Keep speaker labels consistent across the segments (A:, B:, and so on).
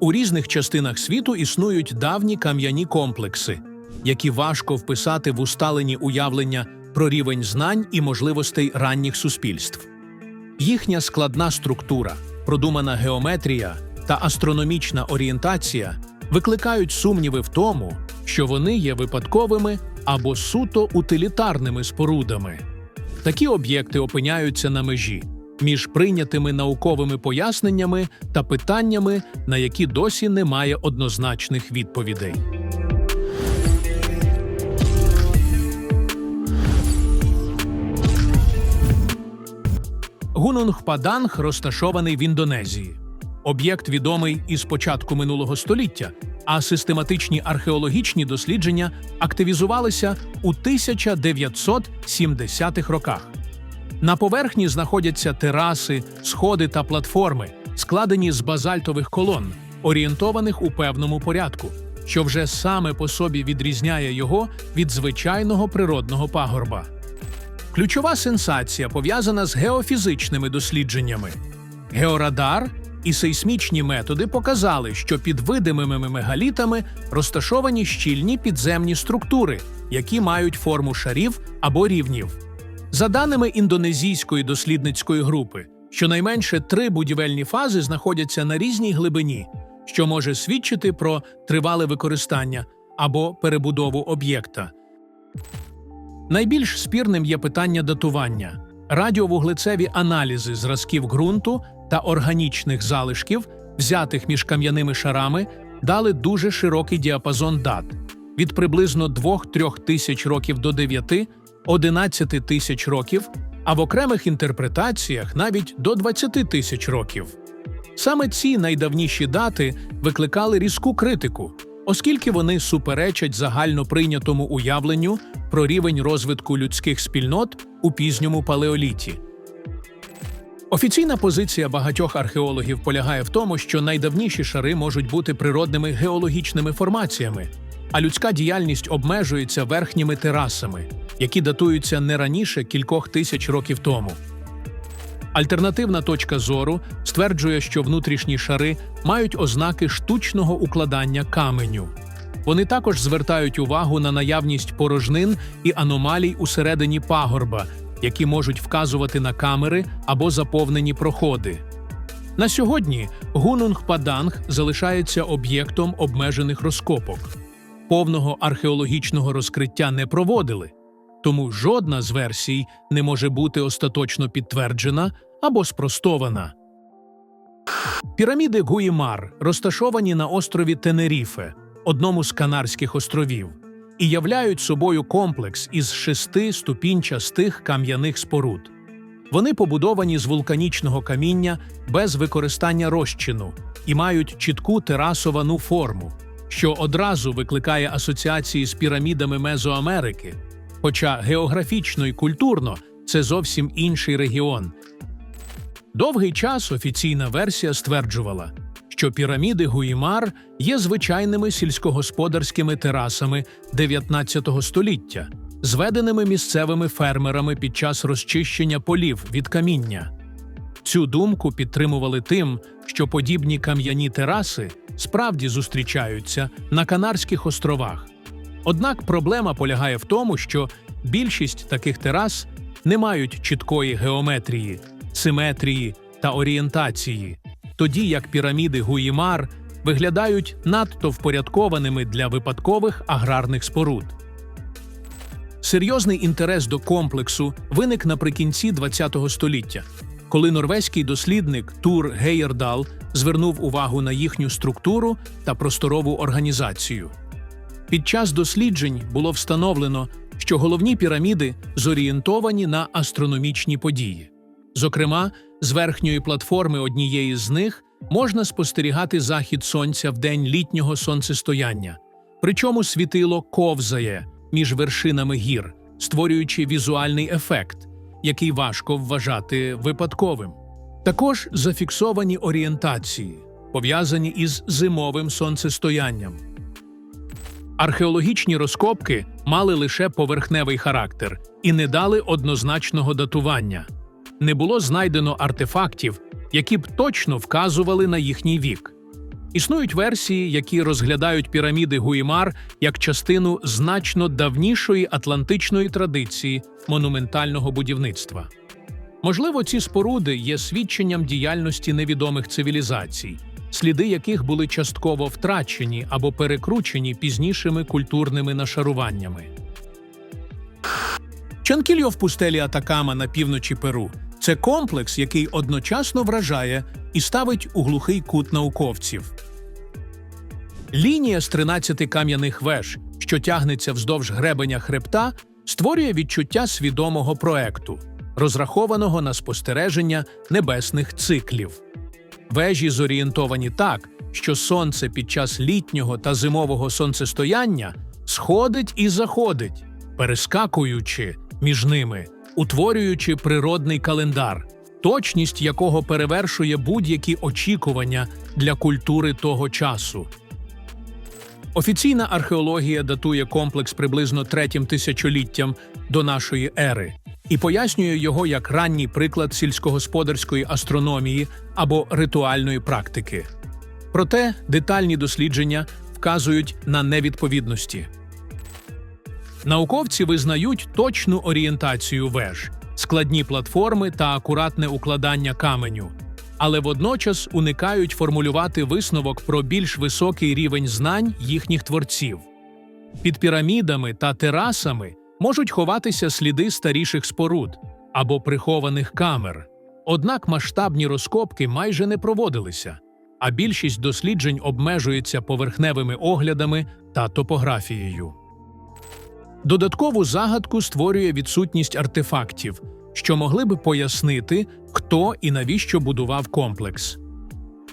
A: У різних частинах світу існують давні кам'яні комплекси, які важко вписати в усталені уявлення про рівень знань і можливостей ранніх суспільств. Їхня складна структура, продумана геометрія та астрономічна орієнтація викликають сумніви в тому, що вони є випадковими або суто утилітарними спорудами. Такі об'єкти опиняються на межі між прийнятими науковими поясненнями та питаннями, на які досі немає однозначних відповідей. Гунунг Паданг розташований в Індонезії. Об'єкт відомий із початку минулого століття, а систематичні археологічні дослідження активізувалися у 1970-х роках. На поверхні знаходяться тераси, сходи та платформи, складені з базальтових колон, орієнтованих у певному порядку, що вже саме по собі відрізняє його від звичайного природного пагорба. Ключова сенсація пов'язана з геофізичними дослідженнями. Георадар і сейсмічні методи показали, що під видимими мегалітами розташовані щільні підземні структури, які мають форму шарів або рівнів. За даними індонезійської дослідницької групи, щонайменше три будівельні фази знаходяться на різній глибині, що може свідчити про тривале використання або перебудову об'єкта. Найбільш спірним є питання датування. Радіовуглецеві аналізи зразків ґрунту та органічних залишків, взятих між кам'яними шарами, дали дуже широкий діапазон дат від приблизно 2-3 тисяч років до 9-11 тисяч років, а в окремих інтерпретаціях навіть до 20 тисяч років. Саме ці найдавніші дати викликали різку критику, оскільки вони суперечать загально прийнятому уявленню про рівень розвитку людських спільнот у пізньому палеоліті. Офіційна позиція багатьох археологів полягає в тому, що найдавніші шари можуть бути природними геологічними формаціями, а людська діяльність обмежується верхніми терасами, які датуються не раніше кількох тисяч років тому. Альтернативна точка зору стверджує, що внутрішні шари мають ознаки штучного укладання каменю. Вони також звертають увагу на наявність порожнин і аномалій усередині пагорба, які можуть вказувати на камери або заповнені проходи. На сьогодні Гунунг Паданг залишається об'єктом обмежених розкопок. Повного археологічного розкриття не проводили, тому жодна з версій не може бути остаточно підтверджена або спростована. Піраміди Гуїмар розташовані на острові Тенеріфе, одному з Канарських островів, і являють собою комплекс із шести ступінчастих кам'яних споруд. Вони побудовані з вулканічного каміння без використання розчину і мають чітку терасовану форму, що одразу викликає асоціації з пірамідами Мезоамерики. Хоча географічно і культурно це зовсім інший регіон. Довгий час офіційна версія стверджувала, що піраміди Гуїмар є звичайними сільськогосподарськими терасами 19 століття, зведеними місцевими фермерами під час розчищення полів від каміння. Цю думку підтримували тим, що подібні кам'яні тераси справді зустрічаються на Канарських островах. Однак проблема полягає в тому, що більшість таких терас не мають чіткої геометрії, симетрії та орієнтації, тоді як піраміди Гуїмар виглядають надто впорядкованими для випадкових аграрних споруд. Серйозний інтерес до комплексу виник наприкінці ХХ століття, коли норвезький дослідник Тур Гейердал звернув увагу на їхню структуру та просторову організацію. Під час досліджень було встановлено, що головні піраміди зорієнтовані на астрономічні події. Зокрема, з верхньої платформи однієї з них можна спостерігати захід сонця в день літнього сонцестояння, причому світило ковзає між вершинами гір, створюючи візуальний ефект, який важко вважати випадковим. Також зафіксовані орієнтації, пов'язані із зимовим сонцестоянням. Археологічні розкопки мали лише поверхневий характер і не дали однозначного датування. Не було знайдено артефактів, які б точно вказували на їхній вік. Існують версії, які розглядають піраміди Гуїмар як частину значно давнішої атлантичної традиції монументального будівництва. Можливо, ці споруди є свідченням діяльності невідомих цивілізацій, сліди яких були частково втрачені або перекручені пізнішими культурними нашаруваннями. Чанкільо в пустелі Атакама на півночі Перу це комплекс, який одночасно вражає і ставить у глухий кут науковців. Лінія з 13 кам'яних веж, що тягнеться вздовж гребеня хребта, створює відчуття свідомого проекту, розрахованого на спостереження небесних циклів. Вежі зорієнтовані так, що сонце під час літнього та зимового сонцестояння сходить і заходить, перескакуючи між ними, утворюючи природний календар, точність якого перевершує будь-які очікування для культури того часу. Офіційна археологія датує комплекс приблизно третім тисячоліттям до нашої ери і пояснює його як ранній приклад сільськогосподарської астрономії або ритуальної практики. Проте детальні дослідження вказують на невідповідності. Науковці визнають точну орієнтацію веж, складні платформи та акуратне укладання каменю, але водночас уникають формулювати висновок про більш високий рівень знань їхніх творців. Під пірамідами та терасами можуть ховатися сліди старіших споруд або прихованих камер. Однак масштабні розкопки майже не проводилися, а більшість досліджень обмежується поверхневими оглядами та топографією. Додаткову загадку створює відсутність артефактів, що могли би пояснити, хто і навіщо будував комплекс.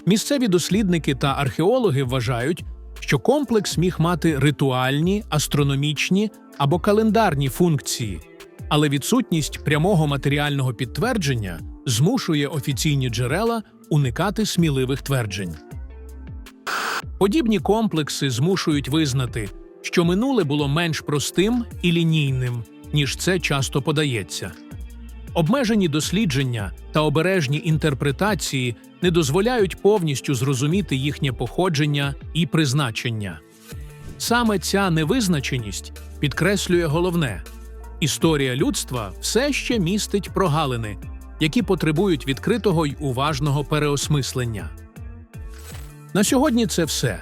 A: Місцеві дослідники та археологи вважають, що комплекс міг мати ритуальні, астрономічні або календарні функції, але відсутність прямого матеріального підтвердження змушує офіційні джерела уникати сміливих тверджень. Подібні комплекси змушують визнати, що минуле було менш простим і лінійним, ніж це часто подається. Обмежені дослідження та обережні інтерпретації не дозволяють повністю зрозуміти їхнє походження і призначення. Саме ця невизначеність підкреслює головне історія людства все ще містить прогалини, які потребують відкритого й уважного переосмислення. На сьогодні це все.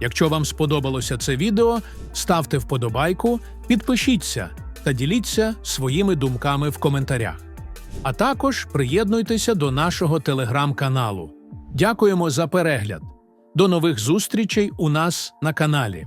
A: Якщо вам сподобалося це відео, ставте вподобайку, підпишіться та діліться своїми думками в коментарях. А також приєднуйтеся до нашого телеграм-каналу. Дякуємо за перегляд. До нових зустрічей у нас на каналі.